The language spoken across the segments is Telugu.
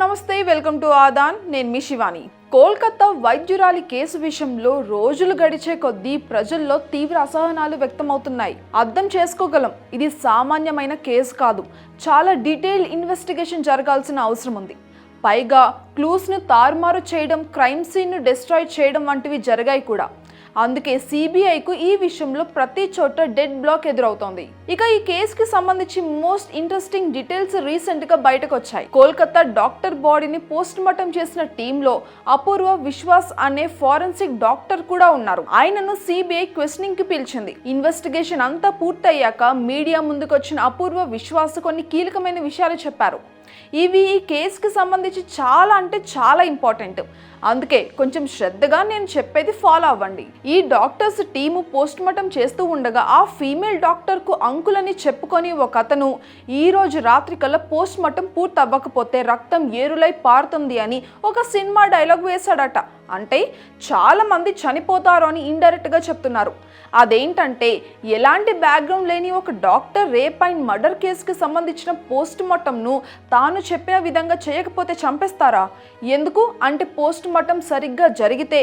నమస్తే వెల్కమ్ టు ఆదాన్. నేను మీ శివాని. కోల్కతా వైద్యురాలి కేసు విషయంలో రోజులు గడిచే కొద్దీ ప్రజల్లో తీవ్ర అసహనాలు వ్యక్తమవుతున్నాయి. అర్థం చేసుకోగలం. ఇది సామాన్యమైన కేసు కాదు. చాలా డీటెయిల్ ఇన్వెస్టిగేషన్ జరగాల్సిన అవసరం ఉంది. పైగా క్లూస్ను తారుమారు చేయడం క్రైమ్ సీన్ను డిస్ట్రాయ్ చేయడం వంటివి జరిగాయి కూడా. అందుకే సిబిఐకు ఈ విషయంలో ప్రతి చోట డెడ్ బ్లాక్ ఎదురవుతోంది. ఇక ఈ కేసుకి సంబంధించి మోస్ట్ ఇంట్రెస్టింగ్ డీటెయిల్స్ రీసెంట్గా బయటకు వచ్చాయి కోల్కతా డాక్టర్ బాడీని పోస్ట్ మార్టం చేసిన టీంలో అపూర్వ విశ్వాస్ అనే ఫారెన్సిక్ డాక్టర్ కూడా ఉన్నారు. ఆయనను సిబిఐ క్వశ్చనింగ్కి పిలిచింది. ఇన్వెస్టిగేషన్ అంతా పూర్తయ్యాక మీడియా ముందుకు వచ్చిన అపూర్వ విశ్వాస్ కొన్ని కీలకమైన విషయాలు చెప్పారు. ఇవి ఈ కేసుకి సంబంధించి చాలా అంటే చాలా ఇంపార్టెంట్. అందుకే కొంచెం శ్రద్ధగా నేను చెప్పేది ఫాలో అవ్వండి. ఈ డాక్టర్స్ టీము పోస్ట్ మార్టం చేస్తూ ఉండగా ఆ ఫీమేల్ డాక్టర్కు అంకులని చెప్పుకొని ఒక అతను ఈ రోజు రాత్రి కల్లా పోస్ట్ మార్టం పూర్తి అవ్వకపోతే రక్తం ఏరులై పారుతుంది అని ఒక సినిమా డైలాగ్ వేశాడట. అంటే చాలామంది చనిపోతారు అని ఇండైరెక్ట్గా చెప్తున్నారు. అదేంటంటే ఎలాంటి బ్యాక్గ్రౌండ్ లేని ఒక డాక్టర్ రేప్ అండ్ మర్డర్ కేసుకి సంబంధించిన పోస్ట్ మార్టంను తాను చెప్పిన విధంగా చేయకపోతే చంపేస్తారా? ఎందుకు? అంటే పోస్ట్ మార్టం సరిగ్గా జరిగితే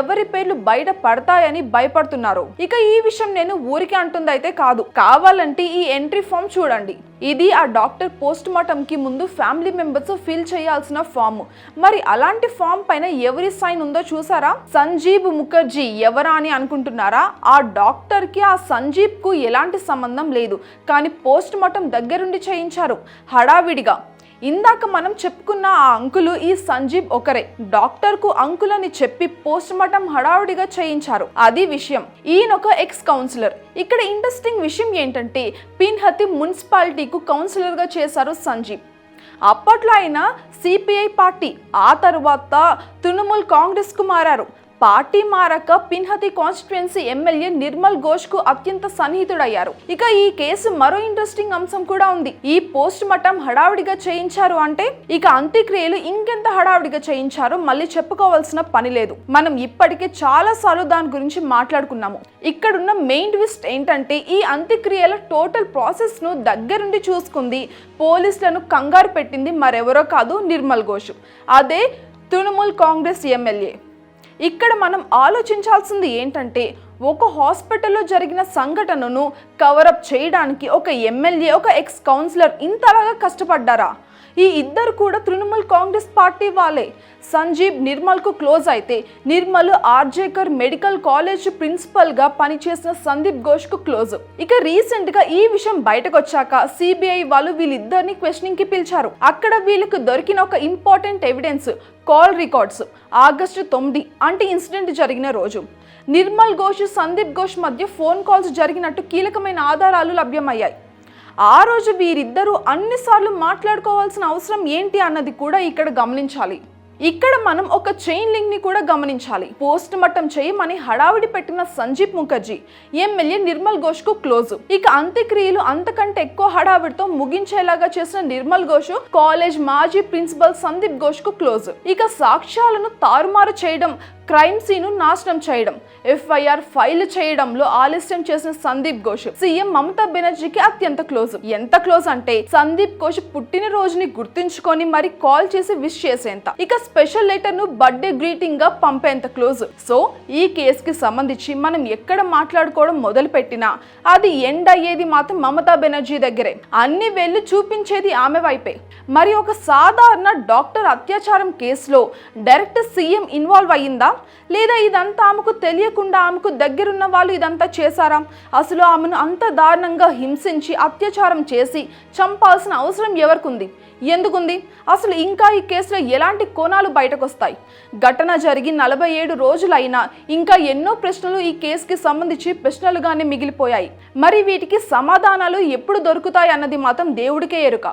ఎవరి పేర్లు బయట పడతాయని భయపడుతున్నారు. ఇక ఈ విషయం నేను ఊరికి అంటుందైతే కాదు. కావాలంటే ఈ ఎంట్రీ ఫామ్ చూడండి. ఇది ఆ డాక్టర్ పోస్ట్ మార్టంకి ముందు ఫ్యామిలీ మెంబర్స్ ఫిల్ చేయాల్సిన ఫామ్ మరి అలాంటి ఫామ్ పైన ఎవరి సైన్ ఉందో చూసారా? సంజీబ్ ముఖర్జీ ఎవరా అని అనుకుంటున్నారా? ఆ డాక్టర్కి ఆ సంజీబ్కు ఎలాంటి సంబంధం లేదు. కానీ పోస్ట్ మార్టం దగ్గరుండి చేయించారు. హడావిడిగా. ఇందాక మనం చెప్పుకున్న ఆ అంకులు ఈ సంజీబ్ ఒకరే. డాక్టర్కు అంకుల్ అని చెప్పి పోస్ట్ మార్టం హడావుడిగా చేయించారు. అది విషయం. ఈయన ఒక ఎక్స్ కౌన్సిలర్ ఇక్కడ ఇంట్రెస్టింగ్ విషయం ఏంటంటే పిన్హతి మున్సిపాలిటీకు కౌన్సిలర్గా చేశారు సంజీబ్. అప్పట్లో ఆయన సిపిఐ పార్టీ ఆ తర్వాత తృణమూల్ కాంగ్రెస్కు మారారు. పార్టీ మారక పిన్హతి కాన్స్టిట్యుయెన్సీ ఎమ్మెల్యే నిర్మల్ ఘోష్కు అత్యంత సన్నిహితుడయ్యారు. ఇక ఈ కేసు మరో ఇంట్రెస్టింగ్ అంశం కూడా ఉంది. ఈ పోస్ట్ మార్టం హడావిడిగా చేయించారు అంటే ఇక అంత్యక్రియలు ఇంకెంత హడావిడిగా చేయించారో మళ్ళీ చెప్పుకోవాల్సిన పని లేదు. మనం ఇప్పటికే చాలా సార్లు దాని గురించి మాట్లాడుకున్నాము. ఇక్కడున్న మెయిన్ ట్విస్ట్ ఏంటంటే ఈ అంత్యక్రియల టోటల్ ప్రాసెస్ను దగ్గరుండి చూసుకుంది పోలీసులను కంగారు పెట్టింది మరెవరో కాదు నిర్మల్ ఘోష్. అదే తృణమూల్ కాంగ్రెస్ ఎమ్మెల్యే. ఇక్కడ మనం ఆలోచించాల్సింది ఏంటంటే ఒక హాస్పిటల్లో జరిగిన సంఘటనను కవరప్ చేయడానికి ఒక ఎమ్మెల్యే ఒక ఎక్స్ కౌన్సిలర్ ఇంతలాగా కష్టపడ్డారా? ఈ ఇద్దరు కూడా తృణమూల్ కాంగ్రెస్ పార్టీ వాళ్ళే. సంజీవ్ నిర్మల్కు క్లోజ్ అయితే నిర్మల్ ఆర్జేకర్ మెడికల్ కాలేజ్ ప్రిన్సిపల్గా పనిచేసిన సందీప్ ఘోష్కు క్లోజ్. ఇక రీసెంట్గా ఈ విషయం బయటకు వచ్చాక సిబిఐ వాళ్ళు వీళ్ళిద్దరిని క్వశ్చనింగ్కి పిలిచారు. అక్కడ వీళ్ళకి దొరికిన ఒక important evidence call records August తొమ్మిది అంటే ఇన్సిడెంట్ జరిగిన రోజు. నిర్మల్ ఘోష్ సందీప్ ఘోష్ మధ్య ఫోన్ కాల్స్ జరిగినట్టు కీలకమైన ఆధారాలు లభ్యమయ్యాయి. ఆ రోజు వీరిద్దరూ అన్నిసార్లు మాట్లాడుకోవాల్సిన అవసరం ఏంటి అన్నది కూడా ఇక్కడ గమనించాలి. ఇక్కడ మనం ఒక చైన్ లింక్ని కూడా గమనించాలి. పోస్ట్ మార్టం చేయమని హడావిడి పెట్టిన సంజీప్ ముఖర్జీ ఎమ్మెల్యే నిర్మల్ ఘోష్కు క్లోజ్. ఇక అంత్యక్రియలు అంతకంటే ఎక్కువ హడావిడితో ముగించేలాగా చేసిన నిర్మల్ ఘోష్ కాలేజ్ మాజీ ప్రిన్సిపల్ సందీప్ ఘోష్కు క్లోజ్. ఇక సాక్ష్యాలను తారుమారు చేయడం క్రైమ్ సీను నాశనం చేయడం. ఎఫ్ఐఆర్ ఫైల్ చేయడంలో ఆలస్యం చేసిన సందీప్ ఘోష్. సీఎం మమతా బెనర్జీకి అత్యంత క్లోజ్. ఎంత క్లోజ్ అంటే సందీప్ ఘోష్ పుట్టినరోజుని గుర్తుంచుకొని మరి కాల్ చేసి విష్ చేసేంత. ఇక స్పెషల్ లెటర్ను బర్త్డే గ్రీటింగ్గా పంపేంత క్లోజ్. సో ఈ కేసు కి సంబంధించి మనం ఎక్కడ మాట్లాడుకోవడం మొదలు పెట్టినా అది ఎండ్ అయ్యేది మాత్రం మమతా బెనర్జీ దగ్గరే. అన్ని వెళ్ళి చూపించేది ఆమె వైపే. మరి ఒక సాధారణ డాక్టర్ అత్యాచారం కేసులో డైరెక్ట్ సీఎం ఇన్వాల్వ్ అయ్యిందా? లేదా ఇదంతా ఆమెకు తెలియకుండా ఆమెకు దగ్గరున్న వాళ్ళు ఇదంతా చేశారా? అసలు ఆమెను అంత దారుణంగా హింసించి అత్యాచారం చేసి చంపాల్సిన అవసరం ఎవరికుంది? ఎందుకుంది? అసలు ఇంకా ఈ కేసులో ఎలాంటి కోణాలు బయటకొస్తాయి? ఘటన జరిగి నలభై ఏడు రోజులైనా ఇంకా ఎన్నో ప్రశ్నలు ఈ కేసుకి సంబంధించి ప్రశ్నలుగానే మిగిలిపోయాయి. మరి వీటికి సమాధానాలు ఎప్పుడు దొరుకుతాయి అన్నది మాత్రం దేవుడికే ఎరుక.